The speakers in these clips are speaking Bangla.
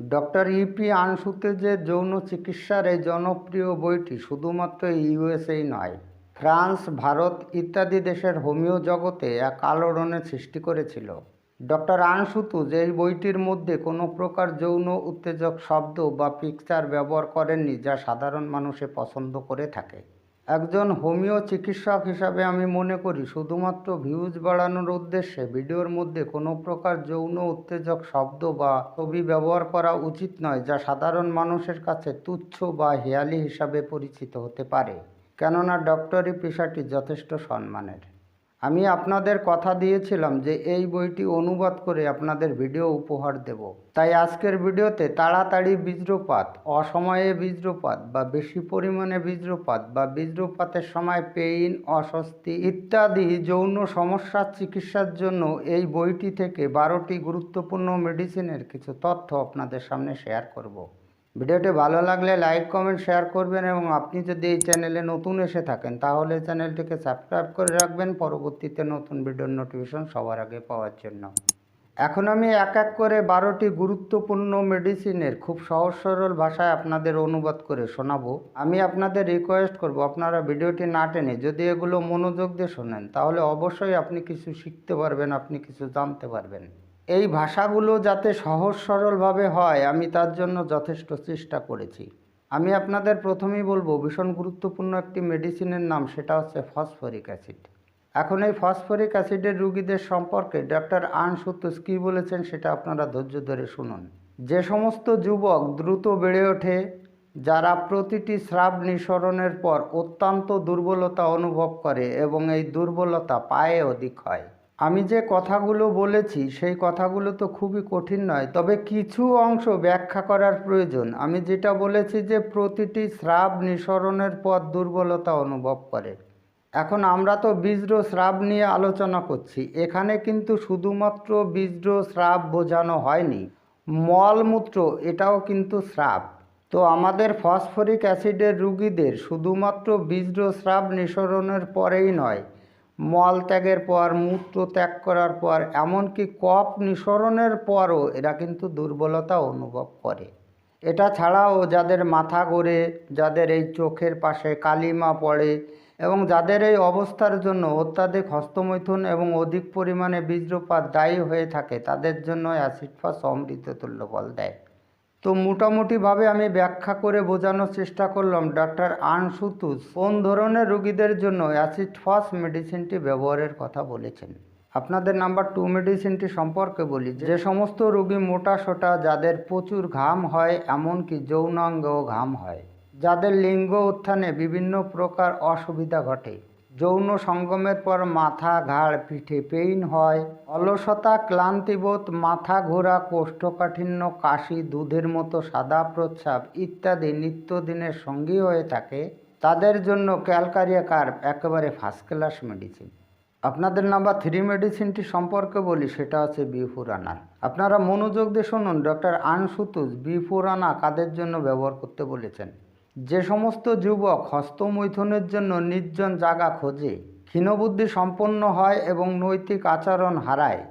ডক্টর ইপি আনসুতেজের যৌন চিকিৎসার এই জনপ্রিয় বইটি শুধুমাত্র ইউএসএই নয়, ফ্রান্স, ভারত ইত্যাদি দেশের হোমিও জগতে এক আলোড়নের সৃষ্টি করেছিল। ডক্টর আনসুতুজ এই বইটির মধ্যে কোনো প্রকার যৌন উত্তেজক শব্দ বা পিকচার ব্যবহার করেননি যা সাধারণ মানুষে পছন্দ করে থাকে। একজন হোমিও চিকিৎসক হিসাবে আমি মনে করি, শুধুমাত্র ভিউজ বাড়ানোর উদ্দেশ্যে ভিডিওর মধ্যে কোনো প্রকার যৌন উত্তেজক শব্দ বা ছবি ব্যবহার করা উচিত নয়, যা সাধারণ মানুষের কাছে তুচ্ছ বা হেয়ালি হিসাবে পরিচিত হতে পারে। কেননা ডক্টরি পেশাটি যথেষ্ট সম্মানের। আমি আপনাদের কথা দিয়েছিলাম যে এই বইটি অনুবাদ করে আপনাদের ভিডিও উপহার দেব। তাই আজকের ভিডিওতে তাড়াতাড়ি বীজ্রপাত, অসময়ে বীজ্রপাত বা বেশি পরিমাণে বীজ্রপাত বা বীজ্রপাতের সময় পেইন, অস্বস্তি ইত্যাদি যৌন সমস্যার চিকিৎসার জন্য এই বইটি থেকে বারোটি গুরুত্বপূর্ণ মেডিসিনের কিছু তথ্য আপনাদের সামনে শেয়ার করব। ভিডিওটি ভালো লাগলে লাইক, কমেন্ট, শেয়ার করবেন এবং আপনি যদি এই চ্যানেলে নতুন এসে থাকেন, তাহলে চ্যানেলটিকে সাবস্ক্রাইব করে রাখবেন। পরবর্তীতে নতুন ভিডিওর নোটিফিকেশন সবার আগে পাওয়ার জন্য। এখন আমি এক এক করে বারোটি গুরুত্বপূর্ণ মেডিসিনের খুব সহজ, সরল ভাষায় আপনাদের অনুবাদ করে শোনাবো। আমি আপনাদের রিকোয়েস্ট করব, আপনারা ভিডিওটি না টেনে যদি এগুলো মনোযোগ দিয়ে শোনেন, তাহলে অবশ্যই আপনি কিছু শিখতে পারবেন, আপনি কিছু জানতে পারবেন। এই ভাষাগুলো যাতে সহজ সরলভাবে হয়, আমি তার জন্য যথেষ্ট চেষ্টা করেছি। আমি আপনাদের প্রথমেই বলব, ভীষণ গুরুত্বপূর্ণ একটি মেডিসিনের নাম, সেটা হচ্ছে ফসফরিক অ্যাসিড এখন এই ফসফরিক অ্যাসিডের রুগীদের সম্পর্কে ডক্টর আনসুতুস কী বলেছেন, সেটা আপনারা ধৈর্য ধরে শুনুন। যে সমস্ত যুবক দ্রুত বেড়ে ওঠে, যারা প্রতিটি স্রাব নিঃসরণের পর অত্যন্ত দুর্বলতা অনুভব করে এবং এই দুর্বলতা পায়ে অধিক হয় আমি যে কথাগুলো বলেছি, সেই কথাগুলো তো খুবই কঠিন নয়। তবে কিছু অংশ ব্যাখ্যা করার প্রয়োজন। আমি যেটা বলেছি যে, প্রতিটি স্রাব নিঃসরণের পর দুর্বলতা অনুভব করে। এখন আমরা তো বীজ্র স্রাব নিয়ে আলোচনা করছি। এখানে কিন্তু শুধুমাত্র বীজ্র স্রাব বোঝানো হয়নি। মলমূত্র, এটাও কিন্তু স্রাব। তো আমাদের ফসফরিক অ্যাসিডের রুগীদের শুধুমাত্র বীজ্র স্রাব নিঃসরণের পরেই নয় মল ত্যাগের পর, মূত্র ত্যাগ করার পর, এমনকি কফ নিঃসরণের পরও এরা কিন্তু দুর্বলতা অনুভব করে। এটা ছাড়াও যাদের মাথা ঘোরে, যাদের এই চোখের পাশে কালিমা পড়ে এবং যাদের এই অবস্থার জন্য অত্যাধিক হস্তমৈথুন এবং অধিক পরিমাণে বীজ্রপাত দায়ী হয়ে থাকে, তাদের জন্য অ্যাসিড ফাস অমৃত তুল্য বল দেয়। তো মোটামুটিভাবে আমি ব্যাখ্যা করে বোঝানোর চেষ্টা করলাম, ডাক্তার আনসুতুস কোন ধরনের রোগীদের জন্য অ্যাসিড ফার্স্ট মেডিসিনটি ব্যবহারের কথা বলেছেন? আপনাদের নাম্বার টু মেডিসিনটি সম্পর্কে বলি। যে সমস্ত রোগী মোটা সোটা, যাদের প্রচুর ঘাম হয়, এমনকি যৌনাঙ্গেও ঘাম হয়, যাদের লিঙ্গ উত্থানে বিভিন্ন প্রকার অসুবিধা ঘটে যৌন সঙ্গমের পর মাথা, ঘাড়, পিঠে পেইন হয়। অলসতা, ক্লান্তিবোধ, মাথা ঘোরা, কোষ্ঠকাঠিন্য, কাশি, দুধের মতো সাদা প্রস্রাব ইত্যাদি নিত্যদিনের সঙ্গী হয়ে থাকে। তাদের জন্য ক্যালকারিয়া কার্প একেবারে ফার্স্ট ক্লাস মেডিসিন আপনাদের নাম্বার থ্রি মেডিসিনটি সম্পর্কে বলি, সেটা হচ্ছে বিফুরানা। আপনারা মনোযোগ দিয়ে শুনুন ডক্টর আনসুতুজ বিফুরানা কাদের জন্য ব্যবহার করতে বলেছেন? যে সমস্ত যুবক হস্তমৈথুনের জন্য নির্জন জায়গা খোঁজে, ক্ষীণবুদ্ধি সম্পন্ন হয় এবং নৈতিক আচরণ হারায়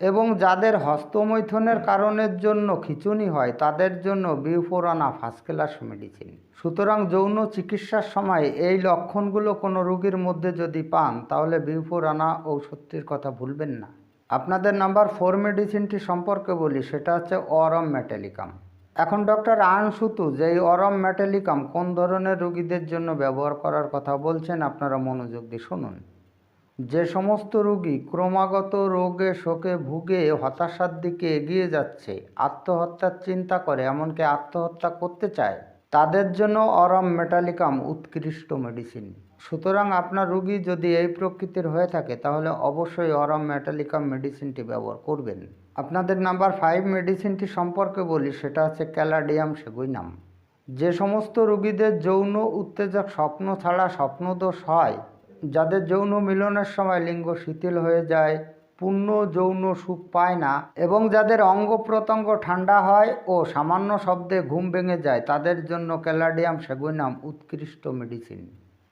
এবং যাদের হস্তমৈথুনের কারণের জন্য খিচুনি হয়, তাদের জন্য বিউফোরানা ফার্স্ট ক্লাস মেডিসিন সুতরাং যৌন চিকিৎসার সময় এই লক্ষণগুলো কোনো রোগীর মধ্যে যদি পান, তাহলে বিউফোরানা ঔষধটির কথা ভুলবেন না। আপনাদের নাম্বার ফোর মেডিসিনটি সম্পর্কে বলি, সেটা হচ্ছে অরম মেটালিকাম এখন ডক্টর আনসুতু যে এই অরম মেটালিকাম কোন ধরনের রোগীদের জন্য ব্যবহার করার কথা বলছেন, আপনারা মনোযোগ দিয়ে শুনুন। যে সমস্ত রোগী ক্রমাগত রোগে শোকে ভুগে হতাশার দিকে এগিয়ে যাচ্ছে, আত্মহত্যার চিন্তা করে, এমনকি আত্মহত্যা করতে চায়, তাদের জন্য অরম মেটালিকাম উৎকৃষ্ট মেডিসিন সুতরাং আপনার রুগী যদি এই প্রকৃতির হয়ে থাকে, তাহলে অবশ্যই অরম মেটালিকাম মেডিসিনটি ব্যবহার করবেন। আপনাদের নাম্বার ফাইভ মেডিসিনটি সম্পর্কে বলি, সেটা হচ্ছে ক্যালাডিয়াম সেগুইনাম। যে সমস্ত রোগীদের যৌন উত্তেজক স্বপ্ন ছাড়া স্বপ্নদোষ হয়, যাদের যৌন মিলনের সময় লিঙ্গ শিথিল হয়ে যায়, পূর্ণ যৌন সুখ পায় না এবং যাদের অঙ্গ প্রত্যঙ্গ ঠান্ডা হয় ও সামান্য শব্দে ঘুম ভেঙে যায়, তাদের জন্য ক্যালাডিয়াম সেগুইনাম উৎকৃষ্ট মেডিসিন।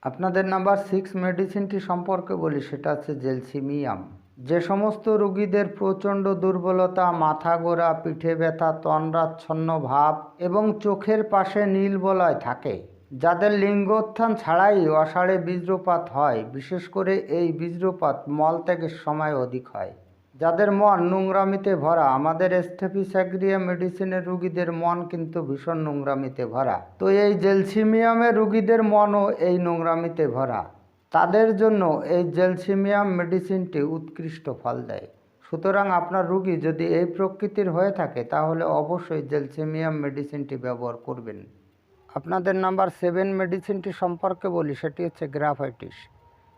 আপনাদের নাম্বার সিক্স মেডিসিনটি সম্পর্কে বলি, সেটা হচ্ছে জেলসিমিয়াম। যে সমস্ত রোগীদের প্রচণ্ড দুর্বলতা, মাথা গোড়া, পিঠে ব্যথা, তন্দ্রাচ্ছন্ন ভাব এবং চোখের পাশে নীল বলয় থাকে, যাদের লিঙ্গোত্থান ছাড়াই অষাঢ়ে বীজ্রপাত হয়, বিশেষ করে এই বীজ্রপাত মল ত্যাগের সময় অধিক হয়। যাদের মন নোংরামিতে ভরা, আমাদের স্টেফিস্যাগ্রিয়া মেডিসিনের রুগীদের মন কিন্তু ভীষণ নোংরামিতে ভরা। তো এই জেলসিমিয়ামের রুগীদের মনও এই নোংরামিতে ভরা। তাদের জন্য এই জেলসিমিয়াম মেডিসিনটি উৎকৃষ্ট ফল দেয়। সুতরাং আপনার রুগী যদি এই প্রকৃতির হয়ে থাকে, তাহলে অবশ্যই জেলসিমিয়াম মেডিসিনটি ব্যবহার করবেন। আপনাদের নাম্বার সেভেন মেডিসিনটি সম্পর্কে বলি, সেটি হচ্ছে গ্রাফাইটিস।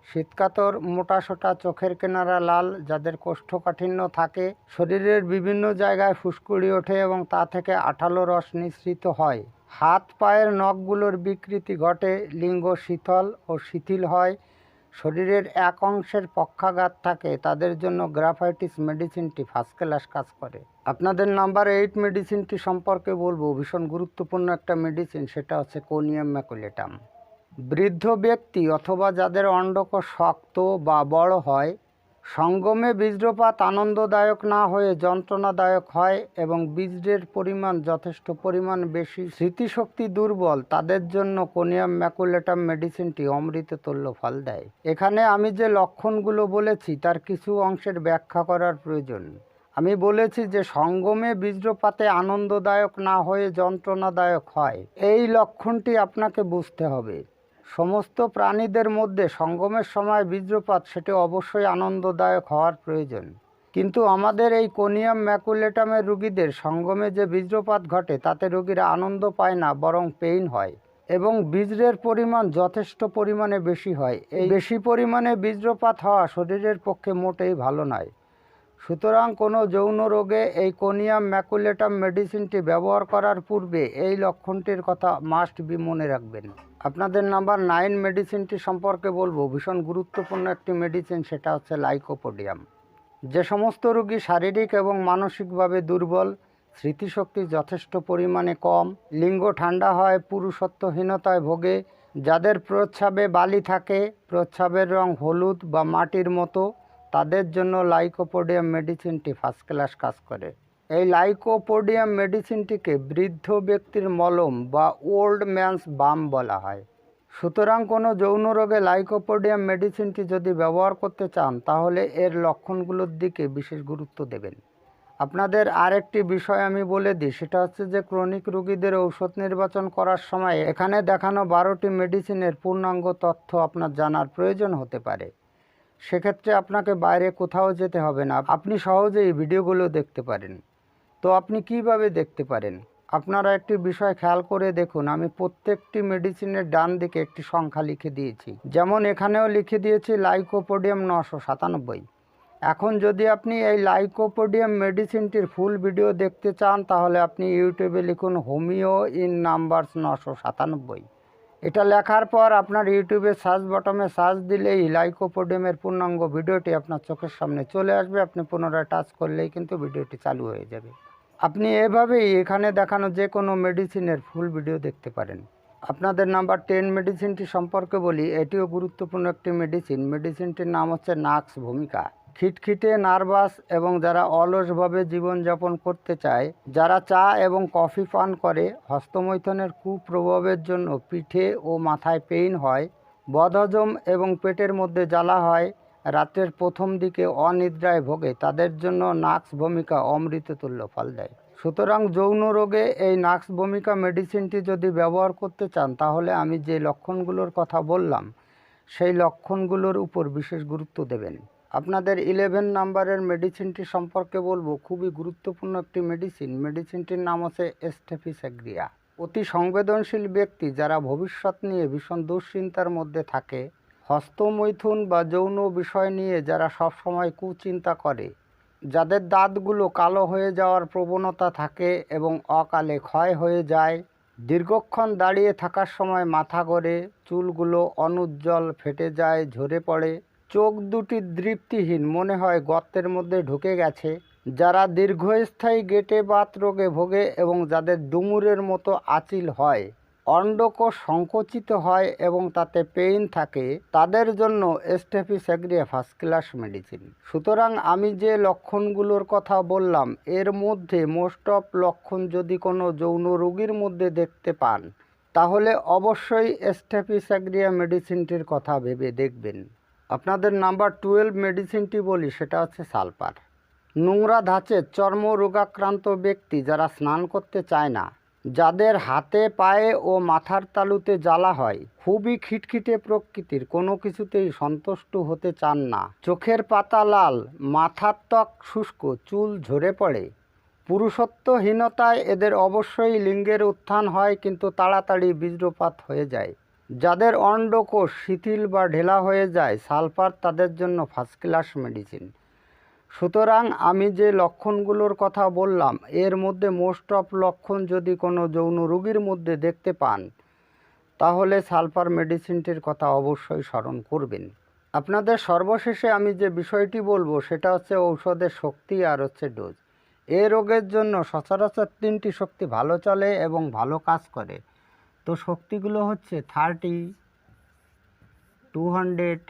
শীতকাতর মোটাসোটা চোখের কেনারা লাল, যাদের কোষ্ঠকাঠিন্য থাকে, শরীরের বিভিন্ন জায়গায় ফুসকুড়ি ওঠে এবং তা থেকে আঠালো রস নিঃসৃত হয়। হাত পায়ের নখগুলোর বিকৃতি ঘটে, লিঙ্গ শীতল ও শিথিল হয়, শরীরের এক অংশের পক্ষাঘাত থাকে, তাদের জন্য গ্রাফাইটিস মেডিসিনটি ফার্স্ট ক্লাস কাজ করে। আপনাদের নাম্বার এইট মেডিসিনটি সম্পর্কে বলব, ভীষণ গুরুত্বপূর্ণ একটা মেডিসিন, সেটা হচ্ছে কোনিয়াম ম্যাকুলেটাম। বৃদ্ধ ব্যক্তি অথবা যাদের অন্ডকোষ শক্ত বা বড় হয় সঙ্গমে বীজ্রপাত আনন্দদায়ক না হয়ে যন্ত্রণাদায়ক হয় এবং বীজের পরিমাণ যথেষ্ট পরিমাণ বেশি, স্মৃতিশক্তি দুর্বল, তাদের জন্য কোনিয়াম ম্যাকুলেটাম মেডিসিনটি অমৃত তুল্য ফল দেয়। এখানে আমি যে লক্ষণগুলো বলেছি, তার কিছু অংশের ব্যাখ্যা করার প্রয়োজন। আমি বলেছি যে সঙ্গমে বীজ্রপাতে আনন্দদায়ক না হয়ে যন্ত্রণাদায়ক হয়। এই লক্ষণটি আপনাকে বুঝতে হবে। সমস্ত প্রাণীদের মধ্যে সঙ্গমের সময় বীজ্রপাত সেটি অবশ্যই আনন্দদায়ক হওয়ার প্রয়োজন। কিন্তু আমাদের এই কোনিয়াম ম্যাকুলেটামের রুগীদের সঙ্গমে যে বীজ্রপাত ঘটে, তাতে রোগীরা আনন্দ পায় না, বরং পেইন হয় এবং বীজের পরিমাণ যথেষ্ট পরিমাণে বেশি হয়। এই বেশি পরিমাণে বীজ্রপাত হওয়া শরীরের পক্ষে মোটেই ভালো নয়। সুতরাং কোনো যৌন রোগে এই কোনিয়াম ম্যাকুলেটাম মেডিসিনটি ব্যবহার করার পূর্বে এই লক্ষণটির কথা মাস্ট বি মনে রাখবেন। আপনাদের নাম্বার নাইন মেডিসিনটি সম্পর্কে বলব, ভীষণ গুরুত্বপূর্ণ একটি মেডিসিন, সেটা হচ্ছে লাইকোপোডিয়াম। যে সমস্ত রোগী শারীরিক এবং মানসিকভাবে দুর্বল, স্মৃতিশক্তি যথেষ্ট পরিমাণে কম, লিঙ্গ ঠান্ডা হয়, পুরুষত্বহীনতায় ভোগে, যাদের প্রচ্ছাবে বালি থাকে প্রচ্ছাবের রং হলুদ বা মাটির মতো তাদের জন্য লাইকোপোডিয়াম মেডিসিনটি ফার্স্ট ক্লাস কাজ করে। এই লাইকোপোডিয়াম মেডিসিনটিকে বৃদ্ধ ব্যক্তির মলম বা ওল্ড ম্যানস বাম বলা হয়। সুতরাং কোনো যৌন রোগে লাইকোপোডিয়াম মেডিসিনটি যদি ব্যবহার করতে চান, তাহলে এর লক্ষণগুলোর দিকে বিশেষ গুরুত্ব দেবেন। আপনাদের আরেকটি বিষয় আমি বলে দিই, সেটা হচ্ছে যে ক্রনিক রোগীদের ঔষধ নির্বাচন করার সময় এখানে দেখানো বারোটি মেডিসিনের পূর্ণাঙ্গ তথ্য আপনার জানার প্রয়োজন হতে পারে। সেক্ষেত্রে আপনাকে বাইরে কোথাও যেতে হবে না। আপনি সহজেই ভিডিওগুলো দেখতে পারেন। তো আপনি কীভাবে দেখতে পারেন? আপনারা একটি বিষয় খেয়াল করে দেখুন, আমি প্রত্যেকটি মেডিসিনের ডান দিকে একটি সংখ্যা লিখে দিয়েছি। যেমন এখানেও লিখে দিয়েছি লাইকোপোডিয়াম নশো সাতানব্বই। এখন যদি আপনি এই লাইকোপোডিয়াম মেডিসিনটির ফুল ভিডিও দেখতে চান, তাহলে আপনি ইউটিউবে লিখুন হোমিও ইন নাম্বারস নশো সাতানব্বই। এটা লেখার পর আপনার ইউটিউবে সার্চ বটমে সার্চ দিলেই লাইকোপোডিয়ামের পূর্ণাঙ্গ ভিডিওটি আপনার চোখের সামনে চলে আসবে। আপনি পুনরায় টাচ করলেই কিন্তু ভিডিওটি চালু হয়ে যাবে। আপনি এভাবেই এখানে দেখানো যে কোনো মেডিসিনের ফুল ভিডিও দেখতে পারেন। আপনাদের নাম্বার টেন মেডিসিনটি সম্পর্কে বলি, এটিও গুরুত্বপূর্ণ একটি মেডিসিন মেডিসিনটির নাম হচ্ছে নাক্স ভূমিকা। খিটখিটে, নার্ভাস এবং যারা অলসভাবে জীবনযাপন করতে চায়, যারা চা এবং কফি পান করে, হস্তমৈথনের কুপ্রভাবের জন্য পিঠে ও মাথায় পেইন হয়, বদহজম এবং পেটের মধ্যে জ্বালা হয়, রাতের প্রথম দিকে অনিদ্রায় ভোগে, তাদের জন্য নাক্স ভূমিকা অমৃততুল্য ফল দেয়। সুতরাং যৌন রোগে এই নাক্স ভূমিকা মেডিসিনটি যদি ব্যবহার করতে চান, তাহলে আমি যে লক্ষণগুলোর কথা বললাম, সেই লক্ষণগুলোর উপর বিশেষ গুরুত্ব দেবেন। আপনাদের ইলেভেন নাম্বারের মেডিসিনটি সম্পর্কে বলব, খুবই গুরুত্বপূর্ণ একটি মেডিসিন মেডিসিনটির নাম হচ্ছে এস্টেফিস্যাগ্রিয়া অতি সংবেদনশীল ব্যক্তি যারা ভবিষ্যৎ নিয়ে ভীষণ দুশ্চিন্তার মধ্যে থাকে, হস্তমৈথুন বা যৌন বিষয় নিয়ে যারা সবসময় কুচিন্তা করে, যাদের দাঁতগুলো কালো হয়ে যাওয়ার প্রবণতা থাকে এবং অকালে ক্ষয় হয়ে যায়, দীর্ঘক্ষণ দাঁড়িয়ে থাকার সময় মাথা গড়ে চুলগুলো অনুজ্জ্বল ফেটে যায়, ঝরে পড়ে চোখ দুটি দৃপ্তিহীন, মনে হয় গর্তের মধ্যে ঢুকে গেছে, যারা দীর্ঘস্থায়ী গেটে বাত রোগে ভোগে এবং যাদের ডুমুরের মতো আচিল হয় অন্ডকোষ সংকুচিত হয় এবং তাতে পেইন থাকে, তাদের জন্য স্টেফিস্যাগ্রিয়া ফার্স্ট ক্লাস মেডিসিন। সুতরাং আমি যে লক্ষণগুলোর কথা বললাম, এর মধ্যে মোস্ট অফ লক্ষণ যদি কোনো যৌন রোগীর মধ্যে দেখতে পান, তাহলে অবশ্যই স্টেফিস্যাগ্রিয়া মেডিসিনটির কথা ভেবে দেখবেন। আপনাদের নাম্বার টুয়েলভ মেডিসিনটি বলি, সেটা হচ্ছে সালফার নোংরা ধাঁচের চর্ম রোগাক্রান্ত ব্যক্তি যারা স্নান করতে চায় না, যাদের হাতে, পায়ে ও মাথার তালুতে জ্বালা হয়, খুবই খিটখিটে প্রকৃতির, কোনো কিছুতেই সন্তুষ্ট হতে চান না। চোখের পাতা লাল, মাথার ত্বক শুষ্ক, চুল ঝরে পড়ে। পুরুষত্বহীনতায় এদের অবশ্যই লিঙ্গের উত্থান হয়, কিন্তু তাড়াতাড়ি বীর্যপাত হয়ে যায়। যাদের অন্ডকোষ শিথিল বা ঢেলা হয়ে যায়, সালফার তাদের জন্য ফার্স্ট ক্লাস মেডিসিন সুতরাং আমি যে লক্ষণগুলোর কথা বললাম, এর মধ্যে মোস্ট অফ লক্ষণ যদি কোনো যৌন রোগীর মধ্যে দেখতে পান, তাহলে সালফার মেডিসিনটির কথা অবশ্যই স্মরণ করবেন। আপনাদের সর্বশেষে আমি যে বিষয়টি বলব, সেটা হচ্ছে ঔষধের শক্তি আর হচ্ছে ডোজ এ রোগের জন্য সচরাচর তিনটি শক্তি ভালো চলে এবং ভালো কাজ করে। তো শক্তিগুলো হচ্ছে থার্টি টু হান্ড্রেড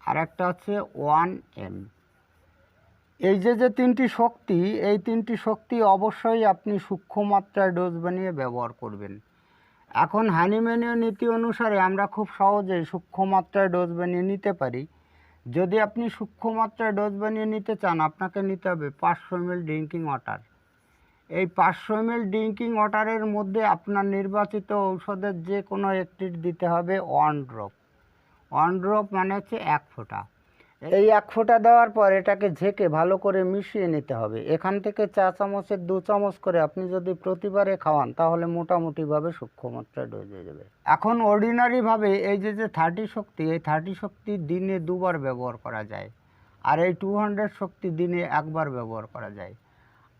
আর একটা হচ্ছে ওয়ান এম এই যে যে তিনটি শক্তি, এই তিনটি শক্তি অবশ্যই আপনি সূক্ষ্ম মাত্রায় ডোজ বানিয়ে ব্যবহার করবেন। এখন হানিম্যানীয় নীতি অনুসারে আমরা খুব সহজেই সূক্ষ্ম মাত্রায় ডোজ বানিয়ে নিতে পারি। যদি আপনি সূক্ষ্ম মাত্রায় ডোজ বানিয়ে নিতে চান, আপনাকে নিতে হবে পাঁচশো এম ড্রিঙ্কিং ওয়াটার এই পাঁচশো এম ড্রিঙ্কিং ওয়াটারের মধ্যে আপনার নির্বাচিত ঔষধের যে কোনো একটির দিতে হবে ওয়ান ড্রপ ওয়ান ড্রপ মানে হচ্ছে এক ফোঁটা। এই এক ফোঁটা দেওয়ার পর এটাকে ঝেঁকে ভালো করে মিশিয়ে নিতে হবে। এখান থেকে চা চামচের দু চামচ করে আপনি যদি প্রতিবারে খাওয়ান, তাহলে মোটামুটিভাবে সূক্ষ্ম মাত্রায় ডোজ যাবে। এখন অর্ডিনারিভাবে এই যে যে থার্টি শক্তি, এই থার্টি শক্তি দিনে দুবার ব্যবহার করা যায়। আর এই টু হান্ড্রেড শক্তি দিনে একবার ব্যবহার করা যায়।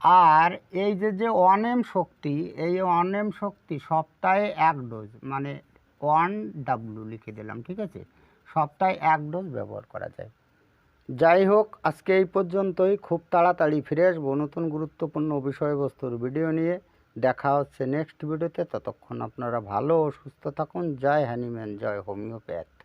আর এই যে যে এম শক্তি, এই অনেম শক্তি সপ্তাহে এক ডোজ মানে ওয়ান ডাব্লু লিখে দিলাম, ঠিক আছে? সপ্তাহে এক ডোজ ব্যবহার করা যায়। যাই হোক, আজকে এই পর্যন্তই। খুব তাড়াতাড়ি ফিরে আসব নতুন গুরুত্বপূর্ণ বিষয়বস্তুর ভিডিও নিয়ে। দেখা হচ্ছে নেক্সট ভিডিওতে। ততক্ষণ আপনারা ভালো ও সুস্থ থাকুন। জয় হ্যানিম্যান জয় হোমিওপ্যাথ।